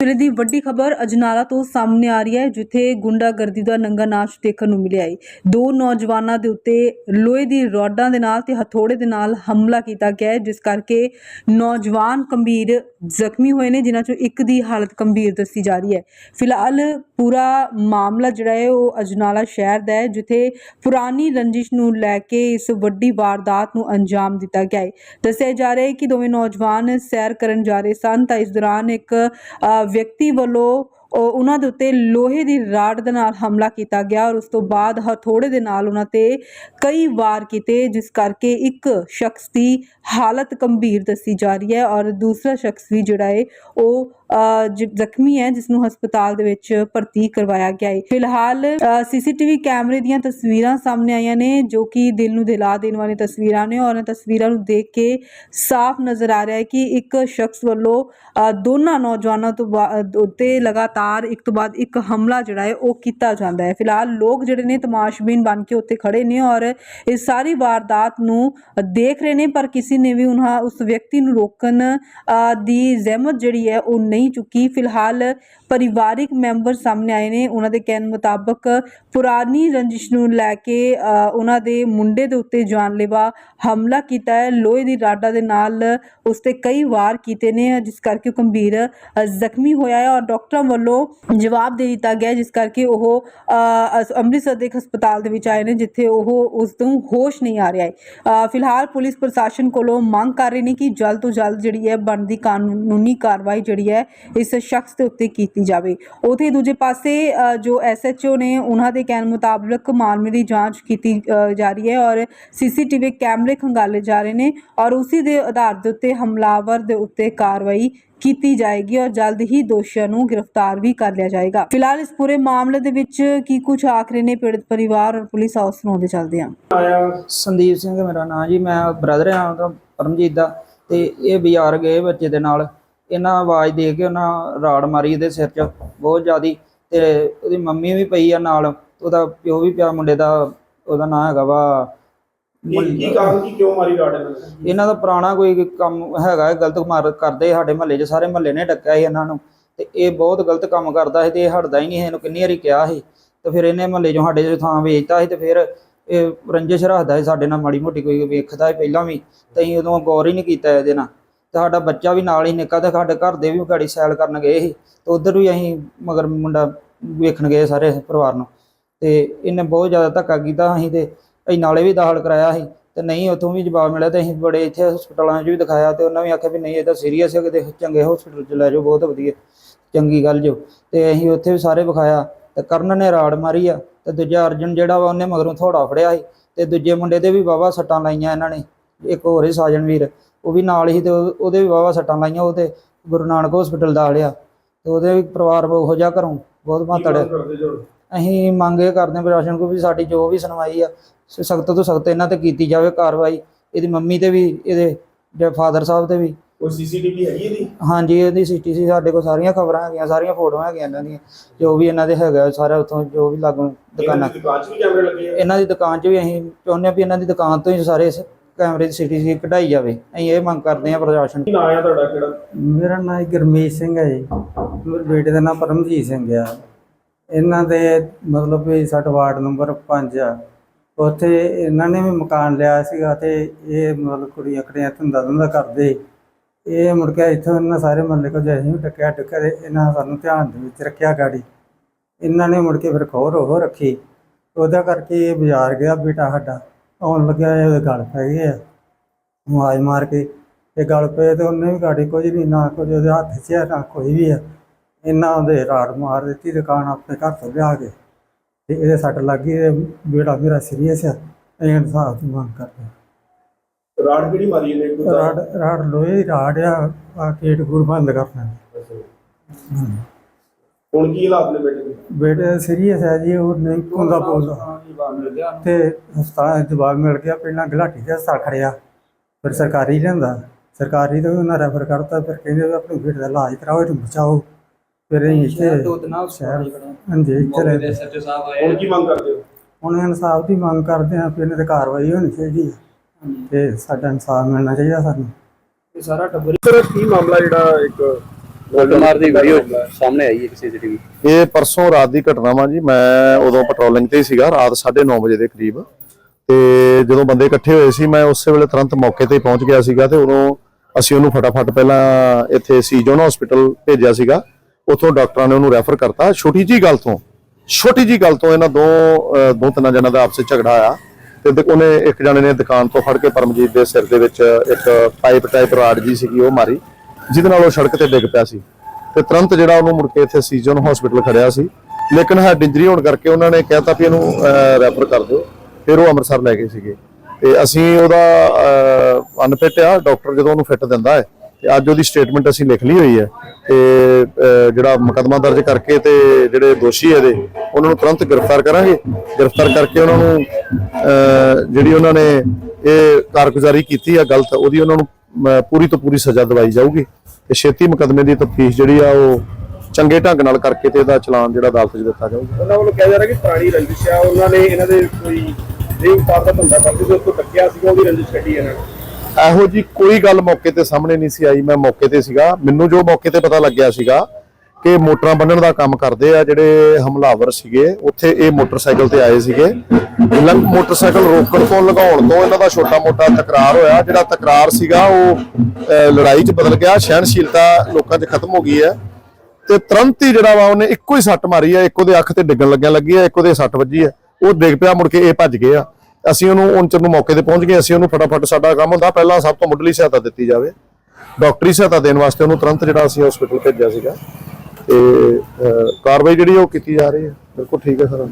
ਜ਼ਿਲ੍ਹੇ ਦੀ ਵੱਡੀ ਖਬਰ ਅਜਨਾਲਾ ਤੋਂ ਸਾਹਮਣੇ ਆ ਰਹੀ ਹੈ, ਜਿੱਥੇ ਗੁੰਡਾਗਰਦੀ ਦਾ ਨੰਗਾ ਨਾਚ ਦੇਖਣ ਨੂੰ ਮਿਲਿਆ ਹੈ। ਦੋ ਨੌਜਵਾਨਾਂ ਦੇ ਉੱਤੇ ਲੋਹੇ ਦੀ ਰੋਡਾਂ ਦੇ ਨਾਲ ਤੇ ਹਥੌੜੇ ਦੇ ਨਾਲ ਹਮਲਾ ਕੀਤਾ ਗਿਆ ਹੈ, ਜਿਸ ਕਰਕੇ ਨੌਜਵਾਨ ਗੰਭੀਰ ਜ਼ਖਮੀ ਹੋਏ ਨੇ, ਜਿਨ੍ਹਾਂ ਚੋਂ ਇੱਕ ਦੀ ਹਾਲਤ ਗੰਭੀਰ ਦੱਸੀ ਜਾ ਰਹੀ ਹੈ। ਫਿਲਹਾਲ ਪੂਰਾ ਮਾਮਲਾ ਜਿਹੜਾ ਹੈ, ਉਹ ਅਜਨਾਲਾ ਸ਼ਹਿਰ ਦਾ ਹੈ, ਜਿੱਥੇ ਪੁਰਾਣੀ ਰੰਜਿਸ਼ ਨੂੰ ਲੈ ਕੇ ਇਸ ਵੱਡੀ ਵਾਰਦਾਤ ਨੂੰ ਅੰਜਾਮ ਦਿੱਤਾ ਗਿਆ ਹੈ। ਦੱਸਿਆ ਜਾ ਰਿਹਾ ਹੈ ਕਿ ਦੋਵੇਂ ਨੌਜਵਾਨ ਸੈਰ ਕਰਨ ਜਾ ਰਹੇ ਸਨ, ਤਾਂ ਇਸ ਦੌਰਾਨ ਇੱਕ ਵਿਅਕਤੀ ਵੱਲੋਂ ਉਹਨਾਂ ਦੇ ਉੱਤੇ ਲੋਹੇ ਦੀ ਰਾਡ ਦੇ ਨਾਲ ਹਮਲਾ ਕੀਤਾ ਗਿਆ ਔਰ ਉਸ ਤੋਂ ਬਾਅਦ ਹਥੌੜੇ ਦੇ ਨਾਲ ਉਹਨਾਂ ਤੇ ਕਈ ਵਾਰ ਕੀਤੇ, ਜਿਸ ਕਰਕੇ ਇੱਕ ਸ਼ਖਸ ਦੀ ਹਾਲਤ ਗੰਭੀਰ ਦੱਸੀ ਜਾ ਰਹੀ ਹੈ ਔਰ ਦੂਸਰਾ ਸ਼ਖਸ ਵੀ ਜਿਹੜਾ ਹੈ, ਉਹ ਜ਼ਖਮੀ ਹੈ ਜਿਸ ਨੂੰ ਹਸਪਤਾਲ ਦੇ ਵਿੱਚ ਭਰਤੀ ਕਰਵਾਇਆ ਗਿਆ ਹੈ। ਫਿਲਹਾਲ ਸੀਸੀਟੀਵੀ ਕੈਮਰੇ ਦੀਆਂ ਤਸਵੀਰਾਂ ਸਾਹਮਣੇ ਆਈਆਂ ਨੇ ਜੋ ਕਿ ਦਿਲ ਨੂੰ ਦਿਲਾ ਦੇਣ ਵਾਲੀਆਂ ਤਸਵੀਰਾਂ ਨੇ ਔਰ ਤਸਵੀਰਾਂ ਨੂੰ ਦੇਖ ਕੇ ਸਾਫ਼ ਨਜ਼ਰ ਆ ਰਿਹਾ ਹੈ ਕਿ ਇੱਕ ਸ਼ਖਸ ਵੱਲੋਂ ਦੋਨਾਂ ਨੌਜਵਾਨਾਂ ਤੋਂ ਉੱਤੇ ਲਗਾਤਾਰ ਇੱਕ ਤੋਂ ਬਾਅਦ ਇੱਕ ਹਮਲਾ ਜਿਹੜਾ ਹੈ ਉਹ ਕੀਤਾ ਜਾਂਦਾ ਹੈ। ਫਿਲਹਾਲ ਲੋਕ ਜਿਹੜੇ ਨੇ ਤਮਾਸ਼ਬੀਨ ਬਣ ਕੇ ਉੱਤੇ ਖੜੇ ਨੇ ਔਰ ਇਸ ਸਾਰੀ ਵਾਰਦਾਤ ਨੂੰ ਦੇਖ ਰਹੇ ਨੇ ਪਰ ਕਿਸੇ ਨੇ ਵੀ ਉਹਨਾਂ ਉਸ ਵਿਅਕਤੀ ਨੂੰ ਰੋਕਣ ਅ, ਦੀ ਜ਼ਹਿਮਤ ਜਿਹੜੀ ਹੈ ਉਹ ਨਹੀਂ ਚੁੱਕੀ। ਫਿਲਹਾਲ ਪਰਿਵਾਰਿਕ ਮੈਂਬਰ ਸਾਹਮਣੇ ਆਏ ਨੇ। ਉਹਨਾਂ ਦੇ ਕਹਿਣ ਮੁਤਾਬਕ ਪੁਰਾਣੀ ਰੰਜਿਸ਼ ਨੂੰ ਲੈ ਕੇ ਉਹਨਾਂ ਦੇ ਮੁੰਡੇ ਦੇ ਉੱਤੇ ਜਾਨਲੇਵਾ ਹਮਲਾ ਕੀਤਾ ਹੈ। ਲੋਹੇ ਦੀ ਰਾਡਾ ਦੇ ਨਾਲ ਉਸ ਤੇ ਕਈ ਵਾਰ ਕੀਤੇ ਨੇ, ਜਿਸ ਕਰਕੇ ਉਹ ਗੰਭੀਰ ਜ਼ਖਮੀ ਹੋਇਆ ਹੈ ਔਰ ਡਾਕਟਰਾਂ ਵੱਲੋਂ ਜਵਾਬ ਦੇ ਦਿੱਤਾ ਗਿਆ ਜਿਸ ਕਰਕੇ ਉਹ ਅੰਮ੍ਰਿਤਸਰ ਦੇ ਇੱਕ ਹਸਪਤਾਲ ਦੇ ਵਿੱਚ ਆਏ ਨੇ, ਜਿੱਥੇ ਉਹ ਉਸ ਤੋਂ ਹੋਸ਼ ਨਹੀਂ ਆ ਰਿਹਾ ਹੈ। ਫਿਲਹਾਲ ਪੁਲਿਸ ਪ੍ਰਸ਼ਾਸਨ ਕੋਲੋਂ ਮੰਗ ਕਰ ਰਹੇ ਨੇ ਕਿ ਜਲਦ ਤੋਂ ਜਲਦ ਜਿਹੜੀ ਹੈ ਬਣਦੀ ਕਾਨੂੰਨੀ ਕਾਰਵਾਈ ਜਿਹੜੀ ਹੈ ਇਸ ਸ਼ਖਸ ਦੇ ਉੱਤੇ ਕੀਤੀ ਜਾਵੇ। ਉਥੇ ਦੂਜੇ ਪਾਸੇ ਜੋ ਐਸਐਚਓ ਨੇ, ਉਹਨਾਂ ਦੇ ਕਹਿਣ ਮੁਤਾਬਕ ਮਾਮਲੇ ਦੀ ਜਾਂਚ ਕੀਤੀ ਜਾ ਰਹੀ ਹੈ ਔਰ ਸੀਸੀਟੀਵੀ ਕੈਮਰੇ ਖੰਗਾਲੇ ਜਾ ਰਹੇ ਨੇ ਔਰ ਉਸੇ ਦੇ ਆਧਾਰ ਦੇ ਉੱਤੇ ਹਮਲਾਵਰ ਦੇ ਉੱਤੇ ਕਾਰਵਾਈ ਕੀਤੀ ਜਾਏਗੀ ਔਰ ਜਲਦ ਹੀ ਦੋਸ਼ੀਆਂ ਨੂੰ ਗ੍ਰਿਫਤਾਰ ਵੀ ਕਰ ਲਿਆ ਜਾਏਗਾ। ਫਿਲਹਾਲ ਇਸ ਪੂਰੇ ਮਾਮਲੇ ਦੇ ਵਿੱਚ ਕੀ ਕੁਝ ਆਖਰੇ ਨੇ ਪੀੜਤ ਪਰਿਵਾਰ ਔਰ ਪੁਲਿਸ ਹਾਊਸ ਨੂੰ ਆਉਂਦੇ ਚੱਲਦੇ ਹਾਂ। ਸੰਦੀਪ ਸਿੰਘ, ਮੇਰਾ ਨਾਮ ਜੀ, ਮੈਂ ਬ੍ਰਦਰ ਆ ਉਹਦਾ ਪਰਮਜੀਤ ਦਾ, ਤੇ ਇਹ ਬਾਜ਼ਾਰ ਗਏ ਬੱਚੇ ਦੇ ਨਾਲ। ਇਹਨਾਂ ਆਵਾਜ਼ ਦੇ ਕੇ ਉਹਨਾਂ ਰਾੜ ਮਾਰੀ ਇਹਦੇ ਸਿਰ 'ਚ ਬਹੁਤ ਜ਼ਿਆਦੀ ਤੇ ਉਹਦੀ ਮੰਮੀ ਵੀ ਪਈ ਆ ਨਾਲ ਉਹਦਾ ਪਿਓ ਵੀ ਪਿਆ ਮੁੰਡੇ ਦਾ ਉਹਦਾ ਨਾਂ ਹੈਗਾ ਵਾ ਕੀ ਕੀ ਕਾਰਨ ਕੀ ਕਿਉਂ ਮਾਰੀ ਰਾਡ ਇਹਨਾਂ ਨੇ? ਇਹਨਾਂ ਦਾ ਪੁਰਾਣਾ ਕੋਈ ਕੰਮ ਹੈਗਾ ਹੈ, ਗਲਤ ਮਾਰ ਕਰਦੇ ਸਾਡੇ ਮਹੱਲੇ 'ਚ ਸਾਰੇ ਮਹੱਲੇ ਨੇ ਡੱਕਿਆ ਸੀ ਇਹਨਾਂ ਨੂੰ ਤੇ ਇਹ ਬਹੁਤ ਗਲਤ ਕੰਮ ਕਰਦਾ ਸੀ ਤੇ ਇਹ ਹਟਦਾ ਹੀ ਨਹੀਂ ਸੀ, ਇਹਨੂੰ ਕਿੰਨੀ ਵਾਰੀ ਕਿਹਾ ਸੀ ਤੇ ਫਿਰ ਇਹਨੇ ਮਹੱਲੇ 'ਚੋਂ ਸਾਡੇ 'ਚੋਂ ਥਾਂ ਵੇਚਤਾ ਸੀ ਤੇ ਫਿਰ ਇਹ ਰੰਜਿਸ਼ ਰੱਖਦਾ ਸੀ ਸਾਡੇ ਨਾਲ ਮਾੜੀ ਮੋਟੀ ਕੋਈ ਵੇਖਦਾ ਸੀ ਪਹਿਲਾਂ ਵੀ ਤੇ ਅਸੀਂ ਉਦੋਂ ਗੌਰ ਹੀ ਨਹੀਂ ਕੀਤਾ ਇਹਦੇ ਨਾਲ। ਤੇ ਸਾਡਾ ਬੱਚਾ ਵੀ ਨਾਲ ਹੀ ਨਿੱਕਾ ਤੇ ਸਾਡੇ ਘਰ ਦੇ ਵੀ ਗਾੜੀ ਸੈਲ ਕਰਨ ਗਏ ਸੀ। ਤੇ ਉਧਰ ਵੀ ਅਸੀਂ ਮਗਰ ਮੁੰਡਾ ਵੇਖਣ ਗਏ ਸਾਰੇ ਪਰਿਵਾਰ ਨੂੰ। ਤੇ ਇਹਨੇ ਬਹੁਤ ਜ਼ਿਆਦਾ ਧੱਕਾ ਕੀਤਾ ਅਸੀਂ ਤੇ ਅਸੀਂ ਨਾਲੇ ਵੀ ਦਾਖਲ ਕਰਾਇਆ ਸੀ। ਤੇ ਨਹੀਂ ਉਥੋਂ ਵੀ ਜਵਾਬ ਮਿਲਿਆ ਤੇ ਅਸੀਂ ਬੜੇ ਇੱਥੇ ਹਸਪਤਾਲਾਂ 'ਚ ਵੀ ਦਿਖਾਇਆ ਤੇ ਉਹਨਾਂ ਵੀ ਆਖਿਆ ਵੀ ਨਹੀਂ ਇਹ ਤਾਂ ਸੀਰੀਅਸ ਹੈ, ਕਿਤੇ ਚੰਗੇ ਹਸਪੀਟਲ 'ਚ ਲੈ ਜਾਓ, ਬਹੁਤ ਵਧੀਆ, ਚੰਗੀ ਗੱਲ ਜੋ। ਤੇ ਅਸੀਂ ਉੱਥੇ ਵੀ ਸਾਰੇ ਵਿਖਾਇਆ ਤੇ ਕਰਨ ਨੇ ਰਾੜ ਮਾਰੀ ਆ ਤੇ ਦੂਜਾ ਅਰਜਨ ਜਿਹੜਾ ਵਾ ਉਹਨੇ ਮਗਰੋਂ ਥੋੜਾ ਫੜਿਆ ਸੀ ਤੇ ਦੂਜੇ ਮੁੰਡੇ ਤੇ ਵੀ ਵਾਵਾ ਸੱਟਾਂ ਲਾਈਆਂ ਇਹਨਾਂ ਨੇ। ਇੱਕ ਹੋਰ ਹੀ ਸਾਜਨ ਵੀਰ ਉਹ ਵੀ ਨਾਲ ਹੀ ਤੇ ਉਹ- ਉਹਦੇ ਵੀ ਵਾਵਾ ਸੱਟਾਂ ਲਾਈਆਂ ਉਹ ਤੇ ਗੁਰੂ ਨਾਨਕ ਹਸਪੀਟਲ ਦਾ ਲਿਆ ਤੇ ਉਹਦੇ ਵੀ ਪਰਿਵਾਰ ਉਹੋ ਜਿਹਾ ਘਰੋਂ ਬਹੁਤ ਕੀ ਮਾਤੜ ਅਸੀਂ ਮੰਗ ਇਹ ਕਰਦੇ ਹਾਂ ਪ੍ਰਸ਼ਾਸਨ ਕੋਲ ਵੀ ਸਾਡੀ ਜੋ ਵੀ ਸੁਣਵਾਈ ਆ ਸਖਤ ਤੋਂ ਸਖਤ ਇਹਨਾਂ ਤੇ ਕੀਤੀ ਜਾਵੇ ਕਾਰਵਾਈ। ਇਹਦੀ ਮੰਮੀ ਤੇ ਵੀ ਇਹਦੇ ਜਿਹੜੇ ਫਾਦਰ ਸਾਹਿਬ ਤੇ ਵੀ। ਕੋਈ ਸੀਸੀਟੀਵੀ ਹੈਗੀ ਇਹਦੀ? ਹਾਂਜੀ ਇਹਦੀ ਸੀਟੀ ਸਾਡੇ ਕੋਲ ਸਾਰੀਆਂ ਖਬਰਾਂ ਹੈਗੀਆਂ ਸਾਰੀਆਂ ਫੋਟੋਆਂ ਹੈਗੀਆਂ ਇਹਨਾਂ ਦੀਆਂ। ਜੋ ਵੀ ਇਹਨਾਂ ਦੇ ਹੈਗਾ ਸਾਰਾ ਉੱਥੋਂ ਜੋ ਵੀ ਲਾਗੂ ਦੁਕਾਨਾਂ ਇਹਨਾਂ ਦੀ ਦੁਕਾਨ 'ਚ ਵੀ ਕੈਮਰੇ ਲੱਗੇ ਆ? ਇਹਨਾਂ ਦੀ ਦੁਕਾਨ 'ਚ ਵੀ ਅਸੀਂ ਚਾਹੁੰਦੇ ਹਾਂ ਵੀ ਇਹਨਾਂ ਦੀ ਦੁਕਾਨ ਤੋਂ ਹੀ ਸਾਰੇ ਕੈਮਰੇ ਦੀ ਸੀਟੀ ਕਢਾਈ ਜਾਵੇ। ਅਸੀਂ ਇਹ ਮੰਗ ਕਰਦੇ ਹਾਂ ਪ੍ਰਸ਼ਾਸਨ ਕੀ ਨਾਂ ਆ ਤੁਹਾਡਾ ਕਿਹੜਾ? ਮੇਰਾ ਨਾਮ ਗੁਰਮੀਤ ਸਿੰਘ ਹੈ ਜੀ। ਮੇਰੇ ਬੇਟੇ ਦਾ ਨਾਮ ਪਰਮਜੀਤ ਸਿੰਘ ਆ। ਇਹਨਾਂ ਦੇ ਮਤਲਬ ਵੀ ਸਾਡਾ ਵਾਰਡ ਨੰਬਰ 5 ਆ। ਉੱਥੇ ਇਹਨਾਂ ਨੇ ਵੀ ਮਕਾਨ ਲਿਆ ਸੀਗਾ ਤੇ ਇਹ ਮਤਲਬ ਕੁੜੀਆਂ ਕੜੀਆਂ ਧੰਦਾ ਧੰਦਾ ਕਰਦੇ। ਇਹ ਮੁੜ ਕੇ ਇੱਥੋਂ ਇਹਨਾਂ ਸਾਰੇ ਮਹੱਲੇ ਕੋ ਜੈਸੇ ਵੀ ਟੱਕਿਆ ਟੱਕਿਆ ਤੇ ਇਹਨਾਂ ਸਾਨੂੰ ਧਿਆਨ ਦੇ ਵਿੱਚ ਰੱਖਿਆ ਗਾੜੀ। ਇਹਨਾਂ ਨੇ ਮੁੜ ਕੇ ਫਿਰ ਖੋਰ ਉਹ ਰੱਖੀ। ਉਹਦਾ ਕਰਕੇ ਇਹ ਬਾਜ਼ਾਰ ਗਿਆ ਬੇਟਾ ਸਾਡਾ। ਆਉਣ ਲੱਗਿਆ ਇਹ ਉਹਦੇ ਗਲ ਪੈ ਗਏ ਆ। ਆਵਾਜ਼ ਮਾਰ ਕੇ ਤੇ ਗਲ ਪਏ ਤੇ ਉਹਨੇ ਵੀ ਗਾੜੀ ਕੁਝ ਨਹੀਂ ਨਾ ਕੁਝ ਉਹਦੇ ਹੱਥ 'ਚ ਆ ਨਾ ਕੋਈ ਵੀ ਆ। ਇਹਨਾਂ ਉਹਦੇ ਰਾੜ ਮਾਰ ਦਿੱਤੀ ਦੁਕਾਨ ਆਪਣੇ ਘਰ ਤੋਂ ਲਿਆ ਕੇ। ਤੇ ਇਹਦੇ ਸੱਟ ਲੱਗ ਗਈ ਇਹ ਬੇੜਾ ਮੇਰਾ ਸੀਰੀਅਸ ਆ। ਅਸੀਂ ਇਨਸਾਫ ਦੀ ਮੰਗ ਕਰਦੇ। ਰਾਡ ਕਿਹੜੀ ਮਾਰੀ ਇਹਨੇ? ਕੋਈ ਰਾੜ ਰਾੜ ਲੋਹੇ ਦੀ ਰਾੜ ਆ। ਆ ਗੇਟ ਗੁਰ ਬੰਦ ਕਰਨਾ ਹੁਣ ਕੀ ਹਾਲਾਤ ਨੇ ਬੇਟੇ ਦੇ? ਬੇਟੇ ਸੀਰੀਅਸ ਹੈ ਜੀ ਉਹ ਨਹੀਂ ਹੁੰਦਾ ਬੋਲਦਾ ਜਵਾਬ ਮਿਲ ਗਿਆ ਤੇ ਹਸਪਤਾਲ ਜਵਾਬ ਮਿਲ ਗਿਆ ਪਹਿਲਾਂ ਗਲਾਟੀ ਦੇ ਹਸਪਤਾਲ ਖੜਿਆ ਫਿਰ ਸਰਕਾਰੀ ਲਿਆਂਦਾ। ਸਰਕਾਰੀ ਤੋਂ ਉਹਨਾਂ ਰੈਫਰ ਕਰਤਾ ਫਿਰ ਕਹਿੰਦੇ ਵੀ ਆਪਣੇ ਬੇਟੇ ਦਾ ਇਲਾਜ ਕਰਾਓ ਇਹਨੂੰ ਬਚਾਓ। ਫਿਰ ਅਸੀਂ ਇੱਥੇ ਦੋ ਦਿਨਾਂ ਸ਼ਹਿਰ ਹਾਂਜੀ ਇੱਥੇ ਰਹਿ ਪਏ। ਹੁਣ ਕੀ ਮੰਗ ਕਰਦੇ ਹੋ? ਹੁਣ ਇਨਸਾਫ ਦੀ ਮੰਗ ਕਰਦੇ ਹਾਂ ਵੀ ਇਹਨਾਂ ਤੇ ਕਾਰਵਾਈ ਹੋਣੀ ਚਾਹੀਦੀ ਹੈ। ਤੇ ਸਾਡਾ ਇਨਸਾਫ ਮਿਲਣਾ ਚਾਹੀਦਾ ਸਾਨੂੰ। ਇਹ ਸਾਰਾ ਟੱਬਰ ਸਰ ਕੀ ਮਾਮਲਾ ਜਿਹੜਾ ਇੱਕ ਗੋਲਡਮਾਰ ਦੀ ਵੀਡੀਓ ਸਾਹਮਣੇ ਆਈ ਹੈ ਕਿਸੇ ਸੀਸੀਟੀਵੀ ਇਹ ਪਰਸੋਂ ਰਾਤ ਦੀ ਘਟਨਾ ਵਾ ਜੀ, ਮੈਂ ਉਦੋਂ ਪੈਟਰੋਲਿੰਗ ਤੇ ਸੀਗਾ, ਰਾਤ 9:30 ਵਜੇ ਦੇ ਕਰੀਬ। ਤੇ ਜਦੋਂ ਬੰਦੇ ਇਕੱਠੇ ਹੋਏ ਸੀ, ਮੈਂ ਉਸੇ ਵੇਲੇ ਤੁਰੰਤ ਮੌਕੇ ਤੇ ਪਹੁੰਚ ਗਿਆ ਸੀਗਾ ਤੇ ਉਦੋਂ ਅਸੀਂ ਉਹਨੂੰ ਫਟਾਫਟ ਪਹਿਲਾਂ ਇੱਥੇ ਸੀਜਨ ਹਸਪੀਟਲ ਭੇਜਿਆ ਸੀਗਾ। ਉੱਥੋਂ ਡਾਕਟਰਾਂ ਨੇ ਉਹਨੂੰ ਰੈਫਰ ਕਰਤਾ। ਛੋਟੀ ਜੀ ਗੱਲ ਤੋਂ, ਛੋਟੀ ਜੀ ਗੱਲ ਤੋਂ ਇਹਨਾਂ ਦੋ ਦੋ ਤਿੰਨਾਂ ਜਣਾਂ ਦਾ ਆਪਸ ਝਗੜਾ ਆਇਆ ਤੇ ਦੇ- ਉਹਨੇ ਇੱਕ ਜਣੇ ਨੇ ਦੁਕਾਨ ਤੋਂ ਫੜ ਕੇ ਪਰਮਜੀਤ ਦੇ ਸਿਰ ਦੇ ਵਿੱਚ ਇੱਕ ਪਾਈਪ ਟਾਈਪ ਰਾਡ ਜੀ ਸੀਗੀ ਉਹ ਮਾਰੀ। ਜਿਹਦੇ ਨਾਲ ਉਹ ਸੜਕ ਤੇ ਡਿੱਗ ਪਿਆ ਸੀ। ਤੇ ਤੁਰੰਤ ਜਿਹੜਾ ਉਹਨੂੰ ਮੁੜ ਕੇ ਇੱਥੇ ਸੀਜਨ ਹਸਪੀਟਲ ਖੜਿਆ ਸੀ। ਲੇਕਿਨ ਹੈਡ ਇੰਜਰੀ ਹੋਣ ਕਰਕੇ ਉਹਨਾਂ ਨੇ ਕਹਿਤਾ ਵੀ ਇਹਨੂੰ ਰੈਫਰ ਕਰ ਦਿਓ। ਫਿਰ ਉਹ ਅੰਮ੍ਰਿਤਸਰ ਲੈ ਗਏ ਸੀਗੇ। ਤੇ ਅਸੀਂ ਉਹਦਾ ਅਨਫਿਟ ਆ ਡਾਕਟਰ ਜਦੋਂ ਉਹਨੂੰ ਫਿੱਟ ਦਿੰਦਾ ਹੈ, ਤੇ ਅੱਜ ਉਹਦੀ ਸਟੇਟਮੈਂਟ ਅਸੀਂ ਲਿਖ ਲਈ ਹੋਈ ਹੈ। ਤੇ ਜਿਹੜਾ ਮੁਕੱਦਮਾ ਦਰਜ ਕਰਕੇ ਤੇ ਜਿਹੜੇ ਦੋਸ਼ੀ ਇਹਦੇ, ਉਹਨਾਂ ਨੂੰ ਤੁਰੰਤ ਗ੍ਰਿਫਤਾਰ ਕਰਾਂਗੇ। ਗ੍ਰਿਫਤਾਰ ਕਰਕੇ ਉਹਨਾਂ ਨੂੰ ਜਿਹੜੀ ਉਹਨਾਂ ਨੇ ਇਹ ਕਾਰਗੁਜ਼ਾਰੀ ਕੀਤੀ ਆ ਗਲਤ, ਉਹਦੀ ਉਹਨਾਂ ਨੂੰ ਪੂਰੀ ਤੋਂ ਪੂਰੀ ਸਜ਼ਾ ਦਿਵਾਈ ਜਾਊਗੀ ਤੇ ਛੇਤੀ ਮੁਕੱਦਮੇ ਦੀ ਤਫਤੀਸ਼ ਜਿਹੜੀ ਆ ਉਹ ਚੰਗੇ ਢੰਗ ਨਾਲ ਕਰਕੇ ਤੇ ਇਹਦਾ ਚਲਾਨ ਜਿਹੜਾ ਅਦਾਲਤ 'ਚ ਦਿੱਤਾ ਜਾਊਗਾ। ਉਹਨਾਂ ਵੱਲੋਂ ਕਿਹਾ ਜਾ ਰਿਹਾ ਕਿ ਪੁਰਾਣੀ ਰੰਜਿਸ਼ ਆ ਉਹਨਾਂ ਨੇ ਇਹਨਾਂ ਦੇ ਕੋਈ ਦੇਵ ਪਾਰ ਦਾ ਧੰਦਾ ਕਰਦੇ ਸੀ ਉਸ ਤੋਂ ਟੱਕਿਆ ਸੀਗਾ ਉਹਦੀ ਰੰਜਿਸ਼ ਕੱਢੀ ਇਹਨਾਂ ਨੇ। ਇਹੋ ਜੀ ਕੋਈ ਗੱਲ ਮੌਕੇ ਤੇ ਸਾਹਮਣੇ ਨਹੀਂ ਸੀ ਆਈ ਮੈਂ ਮੌਕੇ ਤੇ ਸੀਗਾ। ਮੈਨੂੰ ਜੋ ਮੌਕੇ ਤੇ ਪਤਾ ਲੱਗਿਆ ਸੀਗਾ ਕਿ ਮੋਟਰਾਂ ਬੰਨਣ ਦਾ ਕੰਮ ਕਰਦੇ ਆ ਜਿਹੜੇ ਹਮਲਾਵਰ ਸੀਗੇ, ਉੱਥੇ ਇਹ ਮੋਟਰਸਾਈਕਲ ਤੇ ਆਏ ਸੀਗੇ। ਲੰਗ ਮੋਟਰਸਾਈਕਲ ਰੋਕਣ ਤੋਂ, ਲਗਾਉਣ ਤੋਂ ਇਹਨਾਂ ਦਾ ਛੋਟਾ ਮੋਟਾ ਤਕਰਾਰ ਹੋਇਆ, ਜਿਹੜਾ ਤਕਰਾਰ ਸੀਗਾ ਉਹ ਲੜਾਈ 'ਚ ਬਦਲ ਗਿਆ, ਸਹਿਣਸ਼ੀਲਤਾ ਲੋਕਾਂ 'ਚ ਖਤਮ ਹੋ ਗਈ ਹੈ। ਤੇ ਤੁਰੰਤ ਹੀ ਜਿਹੜਾ ਵਾ ਉਹਨੇ ਇੱਕੋ ਹੀ ਸੱਟ ਮਾਰੀ ਆ ਇੱਕ ਉਹਦੇ ਅੱਖ ਤੇ ਡਿੱਗਣ ਲੱਗਿਆ ਲੱਗੀ ਹੈ, ਇੱਕ ਉਹਦੇ ਸੱਟ ਵੱਜੀ ਹੈ। ਉਹ ਡਿੱਗ ਪਿਆ, ਮੁੜ ਕੇ ਇਹ ਭੱਜ ਗਏ ਆ। ਅਸੀਂ ਉਹਨੂੰ ਉਹਨਾਂ ਨੂੰ ਮੌਕੇ ਤੇ ਪਹੁੰਚ ਗਏ, ਅਸੀਂ ਉਹਨੂੰ ਫਟਾਫਟ ਸਾਡਾ ਕੰਮ ਹੁੰਦਾ, ਪਹਿਲਾਂ ਸਭ ਤੋਂ ਮੁੱਢਲੀ ਸਹਾਇਤਾ ਦਿੱਤੀ ਜਾਵੇ। ਡਾਕਟਰੀ ਸਹਾਇਤਾ ਦੇਣ ਵਾਸਤੇ ਉਹਨੂੰ ਤੁਰੰਤ ਜਿਹੜਾ ਅਸੀਂ ਹਸਪੀਟਲ ਭੇਜਿਆ ਸੀਗਾ। ਤੇ ਕਾਰਵਾਈ ਜਿਹੜੀ ਉਹ ਕੀਤੀ ਜਾ ਰਹੀ ਹੈ। ਬਿਲਕੁਲ ਠੀਕ ਹੈ ਸਰ।